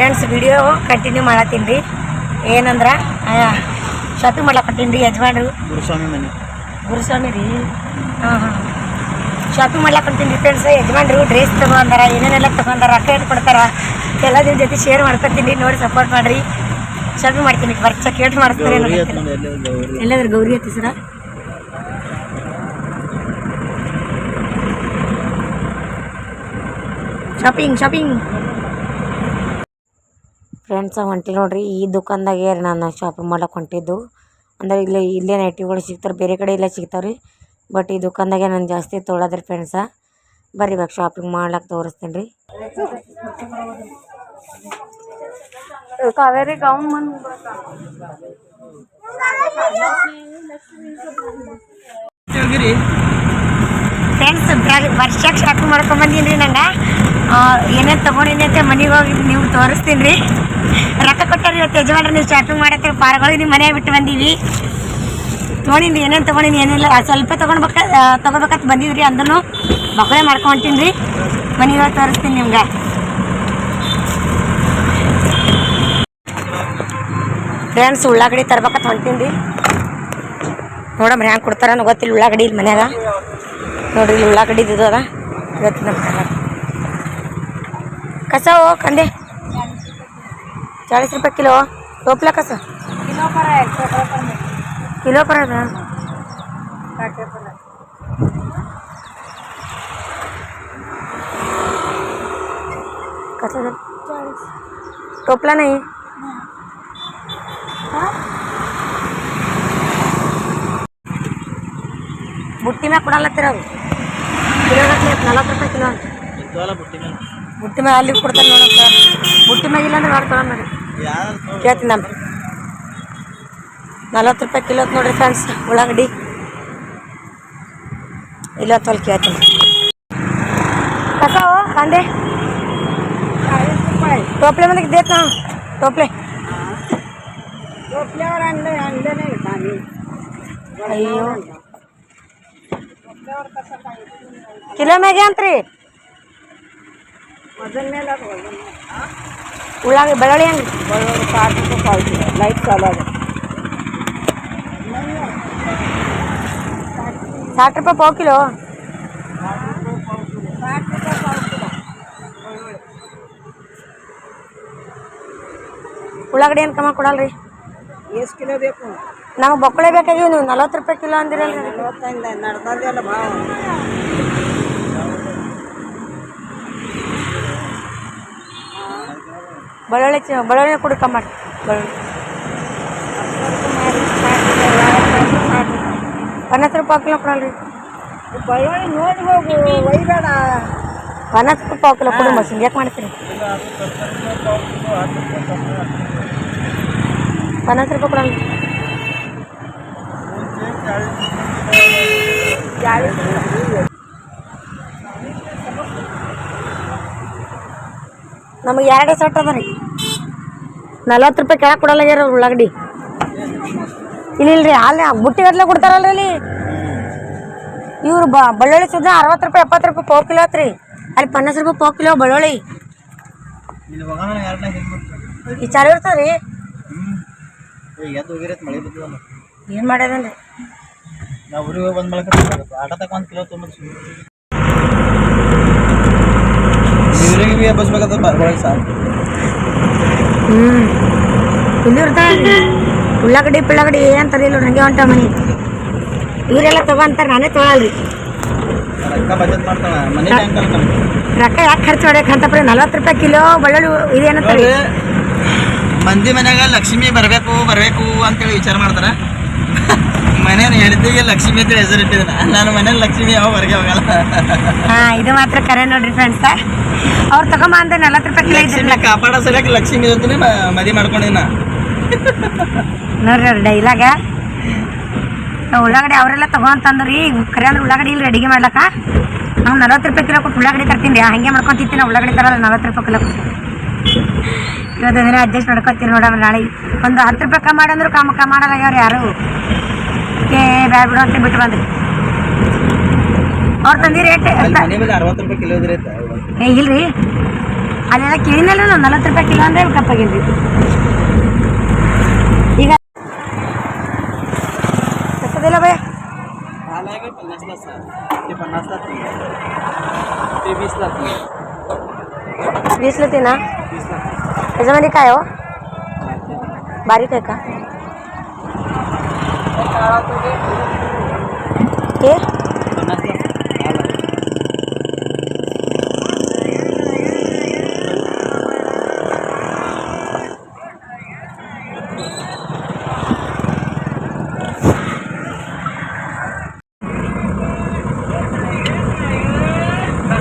Friends video continue ಮಾಡತ್ತೀನಿ ರೀ. ಏನಂದ್ರೆ shopping ಮಾಡ್ಲಾಕತ್ತೀನಿ ರೀ ಯಜಮಾನ್ರು. ಗುರುಸ್ವಾಮಿ ಮನೆ. ಗುರುಸ್ವಾಮಿ ರೀ. ಹಾಂ ಹಾಂ. ಶಾಪಿಂಗ್ ಮಾಡ್ಲಾಕತ್ತೀನಿ ರೀ ಫ್ರೆಂಡ್ಸ್ ಯಜಮಾನ್ರು ಡ್ರೆಸ್ ತೊಗೊಂಡಾರ ಏನೇನೆಲ್ಲ ತೊಗೊಂಡಾರ ರೊಕ್ಕ ಏನು ಕೊಡ್ತಾರ ಎಲ್ಲ ನಿಮ್ಮ ಜೊತೆ ಶೇರ್ ಮಾಡ್ಕೊತೀನಿ ನೋಡಿ ಸಪೋರ್ಟ್ ಮಾಡಿರಿ. ಶಾಪಿಂಗ್ ಮಾಡ್ತೀನಿ ಖರ್ಚ ಕೇಟ್ ಮಾಡಿಸ್ತಾರೆ ಎಲ್ಲಾದ್ರೂ ಗೌರಿ? ಐತಿ ಸರ? ಶಾಪಿಂಗ್ ಶಾಪಿಂಗ್ ಫ್ರೆಂಡ್ಸ ಹೊಂಟಿ ನೋಡ್ರಿ ಈ ದುಕಾನ್ದಾಗೆ ರೀ ನಾನು ಶಾಪಿಂಗ್ ಮಾಡಕ್ಕೆ ಹೊಂಟಿದ್ದು. ಅಂದ್ರೆ ಇಲ್ಲಿ ಇಲ್ಲೇ ನೈಟಿಗಳು ಸಿಗ್ತಾರೆ ಬೇರೆ ಕಡೆ ಇಲ್ಲ ಸಿಗ್ತಾವೆ ರೀ ಬಟ್ ಈ ದುಕಾನ್ದಾಗೆ ನಾನು ಜಾಸ್ತಿ ತೊಗೊಳೋದ್ರಿ ಫ್ರೆಂಡ್ಸ. ಬರ್ರಿ ಇವಾಗ ಶಾಪಿಂಗ್ ಮಾಡ್ಲಕ್ಕೆ ತೋರಿಸ್ತೀನಿ ರೀ. ಕಾವೇರಿ ಗೌನ್ ಫ್ರೆಂಡ್ಸ್ ವರ್ಷಕ್ಕೆ ಶಾಪಿಂಗ್ ಮಾಡ್ಕೊಂಡ್ ಬಂದೀನಿ ರೀ ನಂಗೆ ಏನೇನು ತೊಗೊಂಡಿನಿ ಅಂತ ಮನೆಗೆ ಹೋಗಿ ನೀವು ತೋರಿಸ್ತೀನಿ ರೀ ರೊಕ್ಕ ಕೊಟ್ಟಾರ ಇವತ್ತು ಯಜಮಾನ್ರು ನೀವು ಶಾಪಿಂಗ್ ಮಾಡತ್ತೆ ನಿಮ್ಮ ಮನೆಯಾಗ ಬಿಟ್ಟು ಬಂದೀವಿ. ತೊಗೊಂಡಿನಿ ಏನೇನು ತೊಗೊಂಡಿನಿ ಏನಿಲ್ಲ. ಸ್ವಲ್ಪ ತೊಗೊಳ್ಬೇಕ ತೊಗೋಬೇಕಂತ ಬಂದಿದ್ರಿ ಅಂದ್ರೂ ಬಕಳೆ ಮಾಡ್ಕೊಂತೀನಿ ರೀ ಮನೆಗೆ ಹೋಗಿ ತೋರಿಸ್ತೀನಿ ನಿಮ್ಗೆ. ಫ್ರೆಂಡ್ಸ್ ಉಳ್ಳಾಗಡ್ಡಿ ತರ್ಬೇಕಂತ ಹೊಂಟೀನಿ ರೀ ನೋಡಮ್ರಿ ಹ್ಯಾಂಗೆ ಕೊಡ್ತಾರ ಗೊತ್ತಿಲ್ಲ ಉಳ್ಳಾಗಡ್ಡಿ ಇಲ್ಲಿ ಮನ್ಯಾಗ. ನೋಡ್ರಿ ಇಲ್ಲಿ ಉಳ್ಳಾಗಡ್ಡಿ ಇದು ಅದ ಇವತ್ತು ನಮ್ಮ ಕಲ ಕಸ ಓ ಕಂದೆ ಚಾಳೀಸ್ ರೂಪಾಯಿ ಕಿಲೋ ಟೋಪ್ಲ ಕಸ ಕಿಲೋ ಪರ ಕಿಲೋ ಪರ ಅದ कसा दर टोपला नाही ಬುಟ್ಟಿ ಮ್ಯಾಗ ಕೊಡಲ್ಲತ್ತೀರ ಅದು ಕಿಲೋಗಟ್ಟಲೆ ನಲ್ವತ್ತು ರೂಪಾಯಿ ಕಿಲೋ ಅಂತ. ಬುಟ್ಟಿ ಮ್ಯಾಗ ಅಲ್ಲಿ ಕೊಡ್ತಾರೆ ನೋಡಪ್ಪ ಬುಟ್ಟಿ ಮ್ಯಾಗ ಇಲ್ಲಾಂದ್ರೆ ನೋಡಿ ತೊಗೊಂಡು ನೋಡಿ. ಕೇಳ್ತೀನಿ ನಮ್ಮ ನಲ್ವತ್ತು ರೂಪಾಯಿ ಕಿಲೋ ನೋಡಿರಿ ಫ್ರೆಂಡ್ಸ್ ಉಳ್ಳಾಗಡ್ಡಿ. ಇಲ್ಲ ತೊಲ್ ಕೇಳ್ತೀನಿ. ಕಸಾವು ಕಾಂದೆ ಟೋಪ್ಲೆ ಮಂದಿಗೆ ಇದ್ದೇತ್ ನಾವು? ಟೋಪ್ಲೆ. ಅಯ್ಯೋ. ಕಿಲೋ ಮ್ಯಾಗೆ ಅಂತ್ರಿ ಉಳ್ಳಾಗ ಬೆಳ್ಳುಳ್ಳಿ ಹೆಂಗೆ? ಬೆಳ್ಳುಳ್ಳಿ ಸಾಕು ರೂಪಾಯಿ ಲೈಟ್ ಚಾಲು ಅದ. ಸಾठ ರೂಪಾಯಿ ಪಾವು ಕಿಲೋ? ಉಳ್ಳಾಗಡ್ಡಿ ಏನು ಕಮ್ಮ ಕೊಡಲ್ರಿ ಎಷ್ಟು ಕಿಲೋ ಬೇಕು? ನಮಗೆ ಬೊಕ್ಕಳೆ ಬೇಕಾಗಿವೆ ನೀವು ನಲವತ್ತು ರೂಪಾಯಿ ಕಿಲೋ ಅಂದಿರಲ್ಲ ನಲವತ್ತೈದು ನಡೆದಲ್ಲ ಭಾವ ಬೆಳ್ಳುಳ್ಳಿ ಚ ಬೆಳ್ಳುಳ್ಳಿ ಮಾಡಿ ಬೆಳ್ಳುಳ್ಳಿ. ಪನ್ನತ್ತು ರೂಪಾಯಿ ಕಿಲೋ ಕೊಡಲ್ರಿ. ಬೆಳ್ಳುಳ್ಳಿ ನೋಡಿ ಹೋಗು ಒಯ್ಬೇಡ. ಪನ್ನತ್ತು ರೂಪಾಯಿ ಕಿಲೋ ಕೊಡು ಮಸಿಂಗ್ ಯಾಕೆ ಮಾಡ್ತೀರಿ. ಪನ್ನತ್ತು ರೂಪಾಯಿ ಕೊಡಲ್ರಿ. ನಮಗೆ ಎರಡು ಸೆಟ್ ಅದ ರೀ. ನಲ್ವತ್ತು ರೂಪಾಯಿ ಕೆಳಗೆ ಕೊಡಲ್ಲ ಅವ್ರು ಉಳ್ಳಾಗಡ್ಡಿ. ಇಲ್ಲ ಇಲ್ರಿ ಅಲ್ಲಿ ಬುಟ್ಟಿ ಗಟ್ಲೆ ಕೊಡ್ತಾರಲ್ರಿ ಅಲ್ಲಿ. ಇವ್ರು ಬ ಬಳ್ಳೊಳ್ಳಿ ಸುದ್ದ ಅರವತ್ತು ರೂಪಾಯಿ ಎಪ್ಪತ್ತು ರೂಪಾಯಿ ಪಾವು ಕಿಲೋ ಆತ್ರಿ. ಅಲ್ಲಿ ಪನ್ನಾಸ್ ರೂಪಾಯಿ ಪಾವು ಕಿಲೋ ಬಳ್ಳೊಳ್ಳಿ. ಈ ಚಾರ್ ಇರ್ತದೆ ರೀ. ಏನು ಮಾಡ್ಯದನ್ರಿ ನಾವು ಊರಿಗೆ ಬಂದ ಬಳಕ ಆಟ ತಕ ಒಂದು ಕಿಲೋ ತುಂಬ ಊರಿಗೆ ಬಿ ಹಬ್ಬಸ್ಬೇಕಾದ ಒಳಗೆ ಸಾಕು ಹ್ಞೂ ಇಲ್ಲಿ ಇರ್ತಾವೆ ಉಳ್ಳಾಗಡ್ಡಿ ಪಿಳ್ಳಾಗಡ್ಡಿ ಅಂತಾರೆ ಇಲ್ಲ ನನಗೆ ಹೊಂಟ ಮನೆ. ಇವರೆಲ್ಲ ತಗೊಂತಾರೆ ನಾನೇ ತೊಗೊಳಲ್ರಿ. ರೊಕ್ಕ ಬಜೆಟ್ ಮಾಡ್ತಾಳ ಮನೆ ಟ್ಯಾಂಕ್ ಅಲ್ಲ ನಮ್ಗೆ ರೊಕ್ಕ ಯಾಕೆ ಖರ್ಚು ಹೊಡ್ಯಕ್ಕೆ ಅಂತ ಬರೀ ನಲ್ವತ್ತು ರೂಪಾಯಿ ಕಿಲೋ ಬೆಳ್ಳುಳ್ಳಿ ಇದೇನಂತಾರೆ ಮಂದಿ ಮನ್ಯಾಗ ಲಕ್ಷ್ಮಿ ಬರಬೇಕು ಬರಬೇಕು ಅಂತೇಳಿ ವಿಚಾರ ಮಾಡ್ತಾರ. ಮನೇನ ಹೆಂಡತಿಗೆ ಲಕ್ಷ್ಮಿ ಅಂತ ಹೆಸರು ಇಟ್ಟಿದ್ದಾನ ನಾನು ಮನೇಲಿ ಲಕ್ಷ್ಮಿ ಯಾವ ಹೊರಗೆ ಹೋಗಲ್ಲ. ಹಾಂ ಇದು ಮಾತ್ರ ಕರೆ ನೋಡ್ರಿ ಫ್ರೆಂಡ್ಸ್ ಅವ್ರು ತಗೊಂಬ ಅಂದ್ರೆ ನಲವತ್ತು ರೂಪಾಯಿ ಕಿಲೋ ಲಕ್ಷ್ಮಿ ಇದ್ದಿಲ್ಲ ಕಾಪಾಡೋ ಸಲಕ್ಕೆ ಲಕ್ಷ್ಮಿ ಜೊತೆ ಮದಿ ಮಾಡ್ಕೊಂಡಿನ ನೋಡ್ರಿ ಅವ್ರ ಡೈಲಾಗ ಉಳ್ಳಾಗಡ್ಡಿ ಅವರೆಲ್ಲ ತಗೊಂತಂದ್ರಿ ಕರೆ ಅಂದ್ರೆ ಉಳ್ಳಾಗಡ್ಡಿ ಇಲ್ಲಿ ಅಡಿಗೆ ಮಾಡ್ಲಕ್ಕ? ನಾವು ನಲವತ್ತು ರೂಪಾಯಿ ಕಿಲೋ ಕೊಟ್ಟು ಉಳ್ಳಾಗಡ್ಡಿ ತರ್ತೀನಿ. ರೀ ಹಂಗೆ ಮಾಡ್ಕೊಂತಿರ್ತೀನಿ ನಾವು ಉಳ್ಳಾಗಡ್ಡಿ ತರಲ್ಲ ನಲ್ವತ್ತು ರೂಪಾಯಿ ಕಿಲೋ ಇವತ್ತು ದಿನ ಅಡ್ಜಸ್ಟ್ ಮಾಡ್ಕೊತೀರಿ ನೋಡಮ್ಮ ನಾಳೆ. ಒಂದು ಹತ್ತು ರೂಪಾಯಿ ಕಮ್ಮಿ ಮಾಡಂದ್ರು ಕಮ್ಮ ಕಮ್ಮಿ ಮಾಡಲ್ಲ ಯಾರು ಯಾರು. ಏ ಬ್ಯಾಡ ಬಿಡು ಅಂತ ಬಿಟ್ಟು ಬಂದ್ರಿ ಅವ್ರು ತಂದಿ ರೇಟ್ ಅಲ್ಲಿ ಮನೆ ಮೇಲೆ ಅರವತ್ತು ರೂಪಾಯಿ ಕಿಲೋ ಇದ್ರೆ ಏ ಇಲ್ರಿ ಅಲ್ಲೆಲ್ಲ ಕೇಳಿನಲ್ಲ ನಾವು ನಲ್ವತ್ತು ರೂಪಾಯಿ ಕಿಲೋ ಅಂದ್ರೆ ಕಪ್ಪಾಗಿಲ್ರಿ ಈಗ ಕಸದಿಲ್ಲ ಭಯ हालांकि पन्नासला सहा ते पन्नासला तीन ते वीसला तीन वीसला ते ना वीसला त्याच्यामध्ये काय हो बारीक आहे का Oke.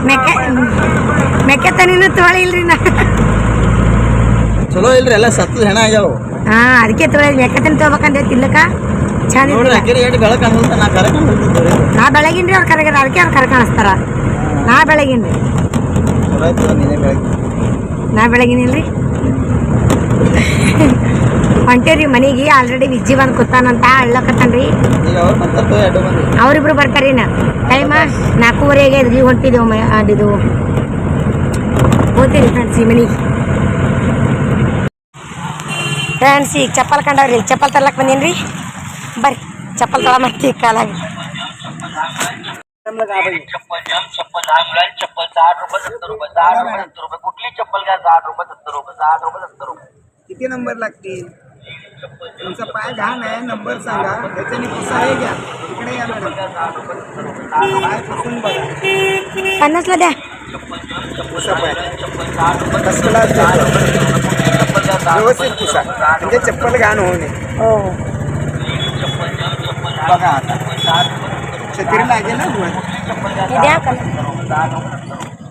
Meket, meketan ini tuh hal ilirin. Cepat ilir, lah satu, hena aja. Ah, adiknya tuh, meketan tuh bahkan dia tidak? ಚಂದ ನಾ ಬೆಳಗಿನ್ರಿ ಅವ್ರು ಕರೆಗಾರ ಅದಕ್ಕೆ ಅವ್ರು ಕರೆ ಕಾಣಿಸ್ತಾರ ನಾ ಬೆಳಗಿನ್ರಿ. ನಾ ಬೆಳಗಿನಿಲ್ರಿ ಹೊಂಟೇರಿ ಮನೆಗೆ ಆಲ್ರೆಡಿ ವಿಜ್ಜಿ ಬಂದು ಕೂತಾನಂತ ಅಳ್ಳಕತ್ತಾನ್ರಿ ಅವರಿಬ್ರು ಬರ್ತಾರಿ ನಾ ಟೈಮ ನಾಲ್ಕೂವರೆಗೆ ಆಗ್ಯದ್ರಿ ಹೊಂಟಿದ್ದೇವು ಅದಿದು. ಹೋಗ್ತೀರಿ ಫ್ರೆಂಡ್ಸ್ ಈ ಮನೆಗೆ. ಫ್ರೆಂಡ್ಸ್ ಈಗ ಚಪ್ಪಲ್ ಕಂಡವ್ರಿ ಚಪ್ಪಲ್ ತರ್ಲಕ್ बर चप्पल तुला माहिती काय लागेल. चप्पल जम चप्पल लहान मुलांची चप्पल साठ रुपये सत्तर रुपये साठ रुपये सत्तर रुपये कुठली चप्पल घ्या साठ रुपये सत्तर रुपये साठ रुपये सत्तर रुपये किती नंबर लागतील? तुमचा पाय घाण आहे नंबर सांगा. त्याच्याने पुसाळे घ्या. इकडे या मॅडम. पाय पुसून बघा. पन्नासला द्या. म्हणजे चप्पल घाण होऊ बघा आता. छत्री लागेल ना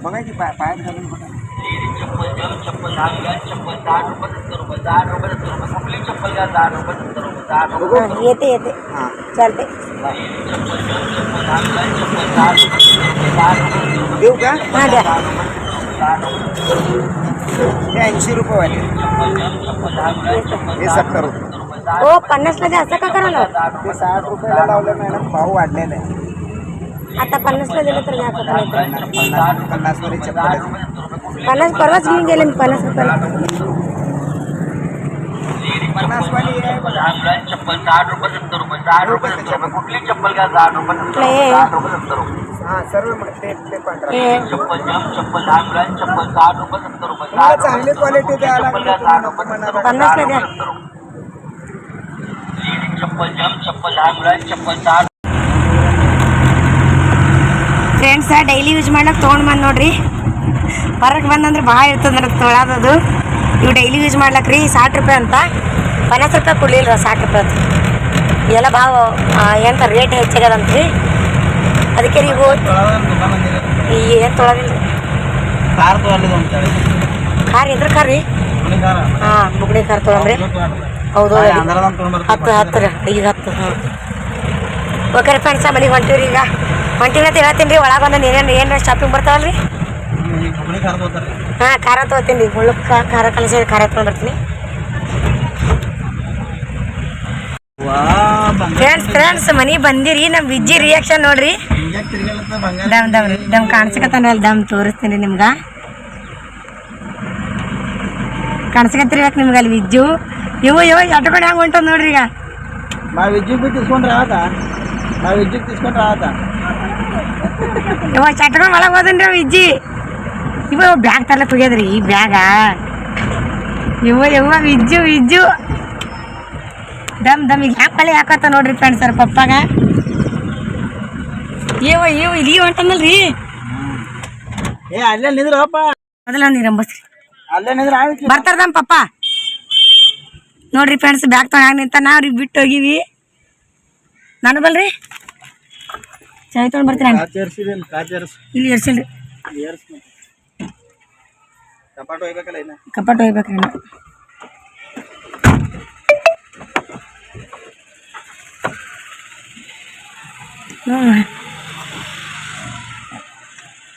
बघा की पाय पायात घालून बघा. चप्पल जम चप्पल आंबुलेंस चप्पल साठ रुपये सत्तर रुपये साठ रुपये सत्तर रुपये कुठली चप्पल घ्या साठ रुपये सत्तर रुपये साठ रुपये हां येते येते. हां. चालते देऊ का? हां द्या हे ऐंशी रुपये वाले. हे सत्तर रुपये हो पन्नासला द्या असं का करायला ते साठ रुपयाला लावलं मॅडम भाव वाढलेला आहे आता पन्नासला दिलं तर घ्या का पन्नास पन्नास चप्पल आहे. पन्नास परवाच घेऊन गेले मी पन्नास रुपयाला पन्नास आहे चप्पल साठ रुपये सत्तर रुपये साठ रुपये सत्तर रुपये कुठली चप्पल घ्या साठ रुपये सत्तर रुपये साठ रुपये सत्तर रुपये सर्व मग ते ते हे चप्पल जम चप्पल चप्पल साठ रुपये सत्तर रुपये तुम्हाला चांगली क्वालिटी द्यायला लागली पन्नासला द्या ಫ್ರೆಂಡ್ಸ್ ಫ್ರೆಂಡ್ಸ ಡೈಲಿ ಯೂಸ್ ಮಾಡೋಕೆ ತೊಗೊಂಡು ಬಂದು ನೋಡ್ರಿ. ಹೊರಗೆ ಬಂದಂದ್ರೆ ಭಾಳ ಇರ್ತದೆ ನನಗೆ ತೊಳೋದದು. ಇವು ಡೈಲಿ ಯೂಸ್ ಮಾಡ್ಲಕ್ಕೆ ರೀ ಸಾಟ್ ರೂಪಾಯಿ ಅಂತ. ಪನ್ನಾಸ್ ರೂಪಾಯಿ ಕೊಡಲಿಲ್ಲ ಸಾಟ್ ರೂಪಾಯಿ ಎಲ್ಲ ಭಾವ ಎಂತ ರೇಟ್ ಹೆಚ್ಚಾಗದಂತ ರೀ ಅದಕ್ಕೆ ರೀ ಏನು ತೊಳಾದಿಲ್ಲ ಕಾರ್ ಇದ್ರ ಕಾರ್ ರೀ? ಹಾಂ ಬುಗ್ಡಿ ಕಾರ್ ತೊಳಂದ್ರಿ ಹೌದು ಹೌದು. ಅಂದ್ರದಂತ ತೊಗೊಂಡ್ಬರ್ತೀವಿ ಹತ್ತು ಹತ್ತು ರೀ ಈಗ ಹತ್ತು ಹಾಂ ಓಕೆ ರೀ ಫ್ರೆಂಡ್ಸ ಮನೆಗೆ ಹೊಂಟಿವ್ರಿ ಈಗ. ಹೊಂಟಿವಿ ಅಂತ ಹೇಳ್ತೀನಿ ರೀ ಒಳಗೆ ಒಂದು ಏನೇನು ಏನು ಶಾಪಿಂಗ್ ಬರ್ತಾವಲ್ಲ ರೀ ಈಗ ಹುಬ್ಳಿ ಕಾರ್ ತಗೋತಾರೆ ಹಾಂ ಖಾರ ತೊಗೋತೀನಿ ರೀ ಹುಳ್ಳಕ್ಕೆ ಖಾರ ಕಲಸಿ ಖಾರ ತೊಗೊಂಡು ಬರ್ತೀನಿ. ವಾ ಬಂಗಾರ ಫ್ರೆಂಡ್ಸ್ ಫ್ರೆಂಡ್ಸ್ ಮನೆಗೆ ಬಂದಿರಿ ನಮ್ಮ ವಿಜ್ಜಿ ರಿಯಾಕ್ಷನ್ ನೋಡ್ರಿ. ಹಿಂಗೆ ತಿರ್ಗಲತ್ತ ಬಂಗಾರ ದಮ್ ದಮ್ ರೀ ದಮ್ ಕಾಣಿಸ್ಕತ್ತಾನ ಅಲ್ಲಿ ದಮ್ ತೋರಿಸ್ತೀನಿ ರೀ ನಿಮ್ಗೆ. ಕಾಣಿಸ್ಕತ್ತೀರಿ ಯಾಕೆ ನಿಮ್ಗೆ ಅಲ್ಲಿ ವಿಜ್ಜು. ಇವು ಇವು ಎಟ್ಕೊಂಡು ಹೆಂಗೆ ಹೊಂಟದ ನೋಡ್ರಿ ಈಗ. ನಾವು ವಿಜ್ಜು ತಿಸ್ಕೊಂಡ್ರೆ ಆತ. ನಾವು ವಿಜ್ಜು ತಿಸ್ಕೊಂಡ್ರೆ ಆತ. ಇವ ಚಟ್ಕೊಂಡು ಒಳಗೆ ಹೋದನ್ರಿ ವಿಜ್ಜಿ. ಇವ ಬ್ಯಾಗ್ ತರ್ಲಕ್ಕೆ ಹೋಗ್ಯದ್ರಿ ಈ ಬ್ಯಾಗ. ಇವ ಇವ ವಿಜ್ಜು ವಿಜ್ಜು. ದಮ್ ದಮ್ ಈಗ ಯಾಕೆ ಕಳೆ ಹಾಕತ್ತ ನೋಡ್ರಿ ಫ್ರೆಂಡ್ಸ್ ಸರ್ ಪಪ್ಪಾಗ. ಏವ ಇವ ಇಲ್ಲಿ ಹೊಂಟನಲ್ರಿ ಏ ಅಲ್ಲೇ ನಿಂದ್ರಪ್ಪ. ಮೊದಲ ನೀರು ಬರ್ತಾರ ನಮ್ಮ ಪಪ್ಪ ನೋಡ್ರಿ ಫ್ರೆಂಡ್ಸ್ ಬ್ಯಾಗ್ ತೊಗೊಂಡು ನಿಂತ ಅವ್ರಿಗೆ ಬಿಟ್ಟು ಹೋಗಿವಿ. ನಾನು ಬಲ್ರಿ ಚಾಯ್ ತೊಗೊಂಡು ಬರ್ತೀನಿ ಇಲ್ಲಿ ಎರ್ಸಿಲ್ರಿ ಕಪಾಟ್ ನಾವು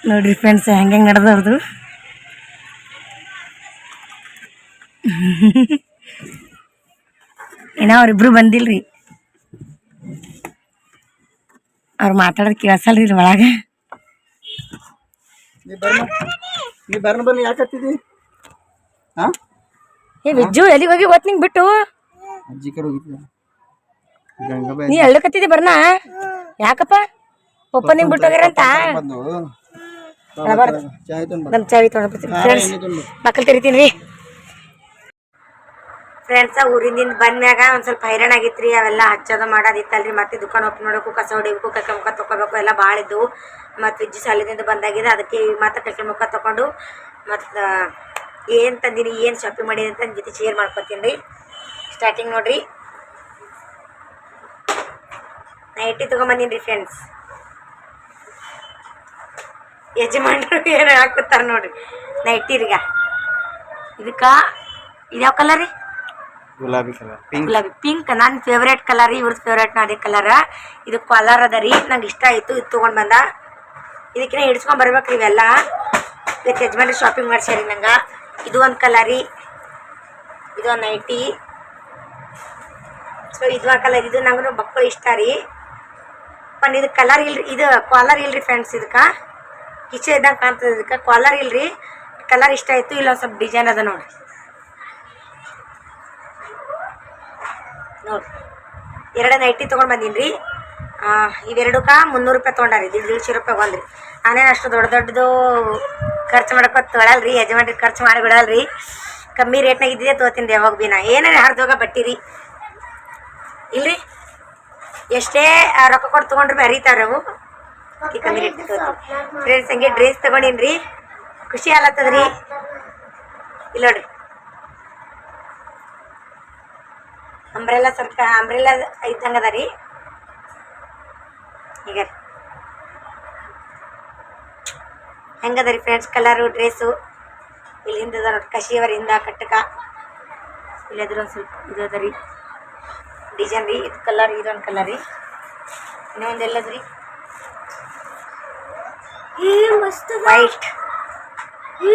ನೋಡ್ರಿ. ಫ್ರೆಂಡ್ಸ್ ಹೆಂಗೆ ಹೆಂಗೆ ನಡೆದವ್ರದು? ಇನ್ನ ಅವ್ರಿಬ್ರು ಬಂದಿಲ್ರಿ. ಅವ್ರು ಮಾತಾಡೋದು ಕೇಳಿಸಲ್ರಿ ಇಲ್ಲಿ ಒಳಗೆ. ನೀ ಬರ್ನ ಬರ್ನ ಯಾಕೆ ಹತ್ತಿದಿ? ಹಾ ಏ ವಿಜ್ಜು ಎಲ್ಲಿಗೆ ಹೋಗಿ ಓದ್ ನಿಂಗೆ ಬಿಟ್ಟು? ಅಜ್ಜಿ ಕಡೆ ಹೋಗಿದ್ದೆ. ಗಂಗಾಬಾಯಿ ನೀ ಎಳ್ಳಕತ್ತಿದ್ದಿ ಬರ್ನ? ಯಾಕಪ್ಪ? ಪಪ್ಪ ನಿಂಗೆ ಬಿಟ್ಟು ಹೋಗ್ಯಾರಂತ ಬಂದು. ನಮ್ಮ ಚಾವಿ ತೊಗೊಂಡ್ಬಿಡ್ತೀನಿ ಫ್ರೆಂಡ್ಸ್ ಮಕ್ಕಳು ತೆರಿತೀನಿ ರೀ. ಫ್ರೆಂಡ್ಸ ಊರಿಂದ ಬಂದ್ಮ್ಯಾಗ ಒಂದು ಸ್ವಲ್ಪ ಹೈರಾಣ ಆಗಿತ್ತು ರೀ ಅವೆಲ್ಲ ಹಚ್ಚೋದು ಮಾಡೋದಿತ್ತಲ್ರಿ. ಮತ್ತೆ ದುಕಾನ್ ಓಪನ್ ಮಾಡೋಕು, ಕಸ ಹೊಡಿಬೇಕು ಕಕ್ಕೆ ಮುಖ ತೊಗೋಬೇಕು ಎಲ್ಲ ಭಾಳ ಇದ್ದವು ಮತ್ತು ವಿಜ್ಜಿ ಸಾಲಿನಿಂದ ಬಂದಾಗಿದೆ, ಅದಕ್ಕೆ ಮತ್ತೆ ಕಕ್ಕೆ ಮುಖ ತೊಗೊಂಡು ಮತ್ತು ಏನು ತಂದಿನಿ ಏನು ಶಾಪಿಂಗ್ ಮಾಡಿದೆ ಅಂತ ಜೊತೆ ಶೇರ್ ಮಾಡ್ಕೊತೀನಿ. ರೀ ಸ್ಟಾರ್ಟಿಂಗ್ ನೋಡ್ರಿ ನೈಟಿ ತೊಗೊಂಬಂದೀನಿ ರೀ ಫ್ರೆಂಡ್ಸ್ ಯಜಮಾನ್ರು ಏನು ಹಾಕುತ್ತಾರೆ ನೋಡ್ರಿ. ನೈಟಿರ್ಗ ಇದಕ್ಕ, ಇದ್ಯಾವ ಕಲರ್ ರೀ? ಗುಲಾಬಿ ಕಲರ್ ಪಿಂಕ್ ಗುಲಾಬಿ ಪಿಂಕ್ ನನ್ನ ಫೇವ್ರೇಟ್ ಕಲರ್ ಇವ್ರದ್ದು ಫೇವ್ರೇಟ್ ಅದೇ ಕಲರ್ ಇದು ಕಲರ್ ಅದ ರೀ, ನಂಗೆ ಇಷ್ಟ ಆಯಿತು, ಇದು ತೊಗೊಂಡು ಬಂದ. ಇದಕ್ಕಿನ ಹಿಡ್ಸ್ಕೊಂಡ್ ಬರ್ಬೇಕು ಇವೆಲ್ಲ. ಇದಕ್ಕೆ ಯಜಮಾನ್ರಿ ಶಾಪಿಂಗ್ ಮಾಡ್ಸ್ಯಾರಿ ನಂಗೆ. ಇದು ಒಂದು ಕಲರ್ ಇದು ಒಂದು ನೈಟಿ ಸೊ ಇದು ಒಂದು ಕಲರ್ ಇದು ನಂಗೂ ಮಕ್ಕಳು ಇಷ್ಟ ರೀ. ಒಂದು ಇದು ಕಲರ್ ಇಲ್ರಿ, ಇದು ಕಾಲರ್ ಇಲ್ರಿ ಫ್ರೆಂಡ್ಸ್ ಇದಕ್ಕೆ. ಕಿಚೆ ಇದ್ದಂಗೆ ಕಾಣ್ತದೆ ಇದಕ್ಕೆ. ಕಾಲರ್ ಇಲ್ರಿ ಕಲರ್ ಇಷ್ಟ ಆಯಿತು ಇಲ್ಲ ಸ್ವಲ್ಪ ಡಿಸೈನ್ ಅದ ನೋಡ್ರಿ. ನೋಡ್ರಿ ಎರಡು ನೈಟಿ ತೊಗೊಂಡು ಬಂದೀನಿ ರೀ ಇವೆರಡಕ್ಕ ಮುನ್ನೂರು ರೂಪಾಯಿ ತೊಗೊಂಡಾರಿ. ಇದು ದೀಡ್ಶೆ ರೂಪಾಯಿ ಬಂದ್ರಿ. ನಾನೇನು ಅಷ್ಟು ದೊಡ್ಡ ದೊಡ್ಡದು ಖರ್ಚು ಮಾಡ್ಕೊತ ರೀ ಯಜಮಾನ್ರಿ ಖರ್ಚು ಮಾಡಿ ಬಿಡಲ್ರಿ. ಕಮ್ಮಿ ರೇಟ್ನಾಗ ಇದ್ದಿದ್ದೆ ತೊಗೋತೀನಿ ರೀ ಯಾವಾಗ ಭೀ ನಾ ಏನೇ ಹರಿದೋಗ ಬಟ್ಟಿರಿ. ಇಲ್ರಿ? ಎಷ್ಟೇ ರೊಕ್ಕ ಕೊಟ್ಟು ತೊಗೊಂಡ್ರು ಭೀ ಹರಿತಾವ್ರಿ ಅವು ಕಮ್ಮಿ ರೇಟ್ ತೊಗೋತೀನಿ. ಫ್ರೆಂಡ್ಸ್ ಹಂಗೆ ಡ್ರೆಸ್ ತೊಗೊಂಡೀನಿ ರೀ ಖುಷಿ ಆಲತ್ತದ್ರಿ ಇಲ್ಲ ನೋಡ್ರಿ. ಅಂಬ್ರೆಲ್ಲ ಸ್ವಲ್ಪ ಅಂಬ್ರೆಲ್ಲ ಇದ್ದಂಗೆ ಅದ ರೀ. ಈಗ ಹೆಂಗದ ರೀ ಫ್ರೆಂಡ್ಸ್ ಕಲರು ಡ್ರೆಸ್ಸು ನೋಡಿ ಕಶಿಯವರಿಂದ ಕಟ್ಟಕ. ಇಲ್ಲದ್ರ ಒಂದು ಸ್ವಲ್ಪ ಇದು ಅದ ರೀ. ಡಿಸೈನ್ ರೀ ಇದು ಕಲರ್ ಇದೊಂದು ಕಲರ್ ರೀ. ಇನ್ನೊಂದು ಎಲ್ಲದ ರೀ. ವೈಟ್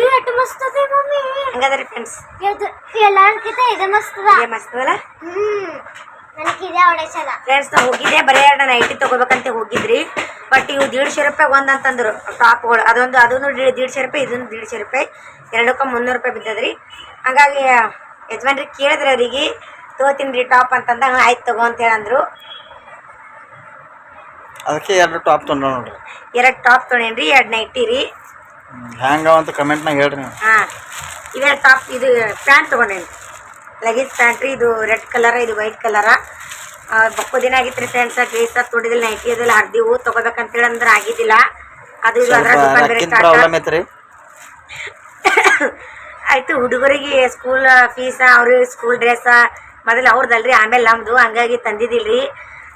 ಎಷ್ಟು ಮಸ್ತ್ ಅದ ಮಮ್ಮಿ. ಹಂಗಾದ್ರೆ ರೀ ಫ್ರೆಂಡ್ಸ್ ಇದು ಎಲ್ಲಾರ್ಕಿಂತ ಇದು ಮಸ್ತ್ ಅದ ಇದೆ ಮಸ್ತ್ ಅದಲ್ಲ ಹ್ಮ್. ನನಗೆ ಇದೇ ಹೊಡೆಸಲ್ಲ ಫ್ರೆಂಡ್ಸ್ ನಾವು ಹೋಗಿದ್ದೆ ಬರೀ ಎರಡು ನೈಟಿ ತಗೋಬೇಕಂತ ಹೋಗಿದ್ರಿ. ಬಟ್ ಇವು ದೀಡ್ಶೆ ರೂಪಾಯಿ ಒಂದು ಅಂತಂದ್ರು ಟಾಪ್ಗಳು. ಅದೊಂದು ಅದೊಂದು ದೀಡ್ಶೆ ರೂಪಾಯಿ ಇದೊಂದು ದೀಡ್ಶೆ ರೂಪಾಯಿ. ಎರಡಕ್ಕೂ ಮುನ್ನೂರು ರೂಪಾಯಿ ಬಿದ್ದದ್ರಿ. ಹಾಗಾಗಿ ಯಜಮಾನ್ರಿ ಕೇಳಿದ್ರಿ ಅವರಿಗೆ ತಗೋತೀನಿ ರೀ ಟಾಪ್ ಅಂತಂದಾಗ ಆಯ್ತು ತಗೋ ಅಂತ ಹೇಳಂದ್ರು. ಅದಕ್ಕೆ ಎರಡು ಟಾಪ್ ತೊಗೊಂಡ ನೋಡ್ರಿ. ಎರಡು ಟಾಪ್ ತೊಗೊಂಡೇನ್ರಿ ಎರಡು ನೈಟಿ ರೀ. ಹ್ಯಾಂಗ ಅಂತ ಕಮೆಂಟ್ನಾಗ ಹೇಳ್ರಿ ನೀವು. ಹಾಂ ಇವೆರಡು ಟಾಪ್ ಇದು ಪ್ಯಾಂಟ್ ತೊಗೊಂಡೇನಿ. ಲಗೇಜ್ ಪ್ಯಾಂಟ್ ರೀ ಇದು ರೆಡ್ ಕಲರ ಇದು ವೈಟ್ ಕಲರ. ಬಕ್ಕೋ ದಿನ ಆಗಿತ್ತು ರೀ ಫ್ರೆಂಡ್ಸ್ ಡ್ರೇಸ ತೊಡಿದಿಲ್ಲ ನೈಟಿ ಅದೆಲ್ಲ ಹರಿದಿವು ತೊಗೋಬೇಕಂತೇಳಿ ಅಂದ್ರೆ ಆಗಿದ್ದಿಲ್ಲ. ಅದು ಇದು ಅದರ ದುಕಾನ್ ಬೇರೆ ಐತೆ ಆಯ್ತು ಹುಡುಗರಿಗೆ ಸ್ಕೂಲ್ ಫೀಸ ಅವ್ರಿಗೆ ಸ್ಕೂಲ್ ಡ್ರೆಸ್ ಮೊದಲು ಅವ್ರದ್ದಲ್ರಿ ಆಮೇಲೆ ನಮ್ದು ಹಂಗಾಗಿ ತಂದಿದ್ದಿಲ್ರಿ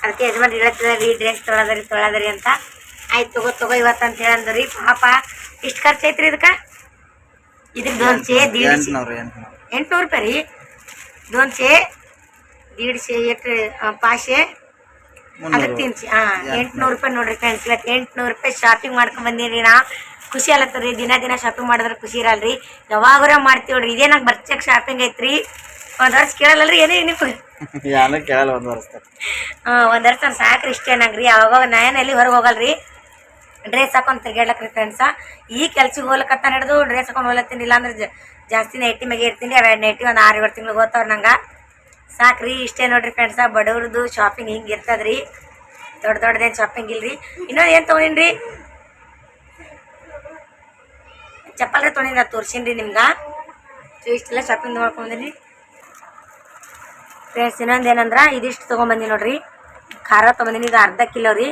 ಅದಕ್ಕೆ ಯಜಮಾನ್ ಹೇಳ್ತಿದಾರೆ ರೀ ಡ್ರೆಸ್ ತೊಳದ್ರಿ ತೊಳದ್ರಿ ಅಂತ. ಆಯ್ತು ತಗೋ ತಗೋ ಇವತ್ತು ಅಂತ ಹೇಳಂದ್ರಿ. ಪಾಪ ಇಷ್ಟು ಖರ್ಚು ಐತ್ರಿ ಇದಕ್ಕೆ? ಇದಕ್ಕೆ ದೋನ್ಸೆ ದೀಡ್ಶೆ ಎಂಟ್ನೂರು ರೂಪಾಯಿ ರೀ. ದೋನ್ಸೆ ದೀಡ್ಸೆ ಎಷ್ಟು ಪಾಶೆ. ಅದಕ್ಕೆ ತಿನ್ಸಿ. ಹಾಂ ಎಂಟ್ನೂರು ರೂಪಾಯಿ ನೋಡ್ರಿ ಫ್ರೆಂಡ್ಸ್. ಇವತ್ತು ಎಂಟ್ನೂರು ರೂಪಾಯಿ ಶಾಪಿಂಗ್ ಮಾಡ್ಕೊಂಡು ಬಂದೀನಿ ನಾ. ಖುಷಿ ಅಲ್ಲತ್ತದ ರೀ ದಿನ ದಿನ ಶಾಪಿಂಗ್ ಮಾಡಿದ್ರೆ ಖುಷಿ ಇರಲ್ರಿ. ಯಾವಾಗರ ಮಾಡ್ತೀವಿ ನೋಡ್ರಿ. ಇದೇ ನಂಗೆ ಬರ್ಚಕ್ ಶಾಪಿಂಗ್ ಐತ್ರಿ. ಒಂದು ವರ್ಷ ಕೇಳಲ್ಲರಿ ಏನೇ ನೀವು? ಕೇಳಲ್ಲ ಒಂದು ವರ್ಷ. ಒಂದು ವರ್ಷ ಸಾಕ್ರಿ ಇಷ್ಟೇ ನಂಗೆ ರೀ ಯಾವಾಗ ನಾಯನ ಎಲ್ಲಿ ಹೊರಗೆ ಹೋಗಲ್ರಿ? ಡ್ರೆಸ್ ಹಾಕೊಂಡು ತಿರ್ಗಾಡ್ಲಕ್ರಿ ಫ್ರೆಂಡ್ಸ ಈ ಕೆಲ್ಸಕ್ಕೆ ಹೋಗ್ಲಕತ್ತ ನಡೆದು ಡ್ರೆಸ್ ಹಾಕೊಂಡು ಹೋಗ್ಲತ್ತೀನಿ. ಇಲ್ಲಾಂದ್ರೆ ಜಾಸ್ತಿ ನೈಟಿ ಮ್ಯಾಗೆ ಇರ್ತೀನಿ. ಅವೆ ನೈಟಿ ಒಂದು ಆರು ಏಳು ತಿಂಗಳು ಹೋಗ್ತಾವ್ರ ನಂಗೆ. ಸಾಕ್ರಿ, ಇಷ್ಟೇ ನೋಡ್ರಿ ಫ್ರೆಂಡ್ಸ ಬಡವ್ರದ್ದು ಶಾಪಿಂಗ್ ಹಿಂಗೆ ಇರ್ತದ್ರಿ. ದೊಡ್ಡ ದೊಡ್ಡದೇನು ಶಾಪಿಂಗ್ ಇಲ್ರಿ. ಇನ್ನೊಂದು ಏನು ತೊಗೊಂಡಿನ್ರಿ? ರೀ ಚಪ್ಪಲ್ ರೀ ತೊಗೊಂಡಿನಿ ತೋರ್ಸೀನಿ ರೀ ನಿಮ್ಗೆ. ಸೊ ಇಷ್ಟೆಲ್ಲ ಶಾಪಿಂಗ್ ಮಾಡ್ಕೊಂಬಂದಿನಿ ಫ್ರೆಂಡ್ಸ್ ಇನ್ನೊಂದು ಏನಂದ್ರೆ, ಇದಿಷ್ಟು ತೊಗೊಂಬಂದಿನಿ ನೋಡ್ರಿ. ಖಾರ ತೊಗೊಂಬಂದಿನಿ ಇದು ಅರ್ಧ ಕಿಲೋ ರೀ.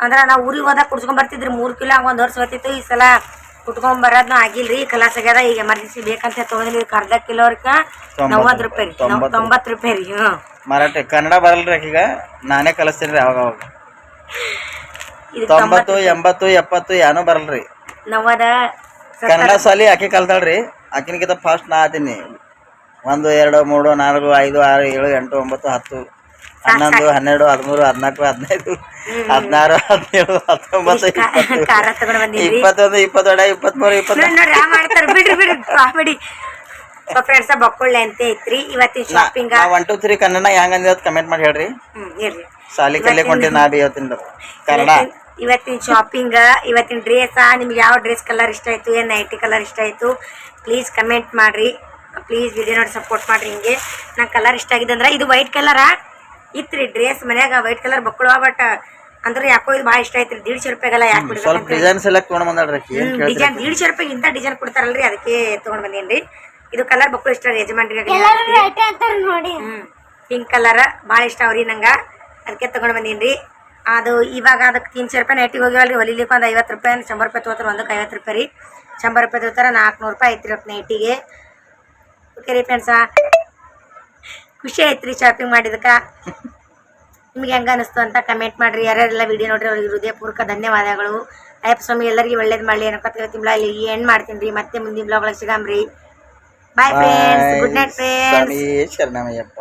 ಅಂದ್ರೆ ನಾವು ಊರಿಗೆ ಹೋದಾಗ ಕುಡ್ಸ್ಕೊಂಡ್ ಬರ್ತಿದ್ರಿ ಮೂರು ಕಿಲೋ ಹಂಗೆ ಒಂದು ವರ್ಷ ಬರ್ತಿತ್ತು ಈ ಸಲ ಕುಟ್ಕೊಂಡ್ ಬರೋದ್ನು ಆಗಿಲ್ರಿ ಕಲಾಸ್ ಆಗ್ಯದ ಈಗ ಎಮರ್ಜೆನ್ಸಿ ಬೇಕಂತ ತೊಗೊಂಡಿಲ್ಲ ಇದಕ್ಕೆ ಅರ್ಧ ಕಿಲೋ ನವ್ವತ್ತು ರೂಪಾಯಿ ರೀ ತೊಂಬತ್ತು. ರೂಪಾಯಿ. ರೀ ಹ್ಞೂ ಮರಾಠಿ ಕನ್ನಡ ಬರಲ್ರಿ ಈಗ ನಾನೇ ಕಲಿಸ್ತೀನಿ ರೀ ಅವಾಗ ಅವಾಗ ತೊಂಬತ್ತು ಎಂಬತ್ತು ಎಪ್ಪತ್ತು ಏನೂ ಬರಲ್ರಿ. ನವ್ವದ ಕನ್ನಡ ಸಾಲಿ ಆಕೆ ಕಲ್ತಾಳ್ರಿ ಆಕಿನಕಿಂತ ಫಾಸ್ಟ್ ನಾ ಆತೀನಿ. ಒಂದು ಎರಡು ಮೂರು ನಾಲ್ಕು ಐದು ಆರು ಏಳು ಎಂಟು ಒಂಬತ್ತು ಹತ್ತು. ಹನ್ನೊಂದು ಹನ್ನೆರಡು ಹದಿಮೂರು ಹದಿನಾಲ್ಕು ಹದಿನೈದು ಹದಿನಾರು ಹದಿನೇಳು ಹತ್ತೊಂಬತ್ತು ಇಪ್ಪತ್ತೊಂದು ಇಪ್ಪತ್ತೆರಡು ಇಪ್ಪತ್ತ್ಮೂರು ಇಪ್ಪತ್ತ ಬಿಡ್ರಿ ಬಿಡ್ರಿ. ಕಾಮಿಡಿ. ಸೊ ಫ್ರೆಂಡ್ಸ ಬಕ್ಕೊಳ್ಳೆ ಅಂತ ಐತ್ರಿ ಇವತ್ತಿನ shopping one two three Kannada ಹೆಂಗ್ ಅಂದಿದ್ ಕಮೆಂಟ್ ಮಾಡಿ ಹೇಳ್ರಿ. ಸಾಲಿ ಕಲಿಯಕ್ ಕೊಂಡಿ ನಾ ಬಿ ಇವತ್ತಿನ ಕನ್ನಡ. ಇವತ್ತಿನ ಶಾಪಿಂಗ್ ಇವತ್ತಿನ ಡ್ರೆಸ್ ನಿಮ್ಗೆ ಯಾವ ಡ್ರೆಸ್ ಕಲರ್ ಇಷ್ಟ ಆಯ್ತು ಏನು ನೈಟಿ ಕಲರ್ ಇಷ್ಟ ಆಯ್ತು ಪ್ಲೀಸ್ ಕಮೆಂಟ್ ಮಾಡ್ರಿ. ಪ್ಲೀಸ್ ವಿಡಿಯೋ ನೋಡಿ ಸಪೋರ್ಟ್ ಮಾಡ್ರಿ ಹಿಂಗೆ. ನಂಗೆ ಕಲರ್ ಇಷ್ಟ ಆಗಿದೆ ಅಂದ್ರೆ ಇದು ವೈಟ್ ಕಲರ ಇತ್ತು ರೀ ಡ್ರೆಸ್ ಮನ್ಯಾಗ ವೈಟ್ ಕಲರ್ ಬಕ್ಕಳು ಬಟ್ ಅಂದ್ರೆ ಯಾಕೋ ಇದು ಭಾಳ ಇಷ್ಟ ಐತ್ರಿ. ರೀ ದೀಡ್ಶೆ ರೂಪಾಯಿಗೆಲ್ಲ ಯಾಕೆ ಸ್ವಲ್ಪ ಬಿಡ್ಬೇಕು ಡಿಸೈನ್ಸ್ ಎಲ್ಲ ತೊಗೊಂಡ್ ಬಂದಾಳ್ರಿ ಆಕಿ ಏನ್ ಕೇಳ್ತೀರಿ ಡಿಸೈನ್ ದೀಡ್ಶೆ ರೂಪಾಯಿ ಇಂಥ ಡಿಸೈನ್ ಕೊಡ್ತಾರಲ್ರಿ ಅದಕ್ಕೆ ತೊಗೊಂಡ್ ಬಂದೇನ್ರಿ. ಇದು ಕಲರ್ ಬಕ್ಕಳು ಇಷ್ಟ ರೀ ಯಜಮಾನ್ರಿಗೆ ಎಲ್ಲರೂ ರೈಟ್ ಅಂತಾರ ನೋಡಿ. ಹ್ಮ್ ಪಿಂಕ್ ಕಲರ್ ಭಾಳ ಇಷ್ಟ ಅವ್ರಿ ನಂಗ. ಅದಕ್ಕೆ ತಗೊಂಡ್ ಬಂದೀನಿ ಅದು ಇವಾಗ ಅದಕ್ಕೆ ತೀನ್ಶೆ ರೂಪಾಯಿ ನೈಟಿಗೆ ಹೋಗಿವಲ್ರಿ ಹೊಲಿಲಿಕ್ಕೆ ಒಂದು ಐವತ್ತು ರೂಪಾಯಿ ಶಂಬರ್ ರೂಪಾಯಿ ತೊಗೋತಾರೆ ಒಂದಕ್ಕೆ ಐವತ್ತು ರೂಪಾಯಿ ರೀ. ಶಂಬರ್ ರೂಪಾಯಿ ತೊಗೋತಾರೆ ನಾಲ್ಕುನೂರು ರೂಪಾಯಿ ಐತ್ರಿ ನೈಟಿಗೆ ಓಕೆ ರೀ ಫ್ರೆಂಡ್ಸ ಖುಷಿ ಐತ್ರಿ ರೀ ಶಾಪಿಂಗ್ ಮಾಡಿದಕ್ಕ ನಿಮ್ಗೆ ಹೆಂಗ ಅನಿಸ್ತು ಅಂತ ಕಮೆಂಟ್ ಮಾಡ್ರಿ. ಯಾರ್ಯಾರೆಲ್ಲ ವಿಡಿಯೋ ನೋಡ್ರಿ ಅವ್ರಿಗೆ ಹೃದಯಪೂರ್ವಕ ಧನ್ಯವಾದಗಳು. ಅಯ್ಯಪ್ಪ ಸ್ವಾಮಿ ಎಲ್ಲರಿಗೂ ಒಳ್ಳೇದು ಮಾಡಲಿ. ಏನಪ್ಪ ಬ್ಲಾಗ್ ಇಲ್ಲಿ ಎಂಡ್ ಮಾಡ್ತೀನಿ ರೀ? ಮತ್ತೆ ಮುಂದಿನ ಬ್ಲಾಗ್ ಒಳಗೆ ಸಿಗಾಮ್ರಿ bye friends good night friends ಶರಣಮಯ್ಯಪ್ಪ.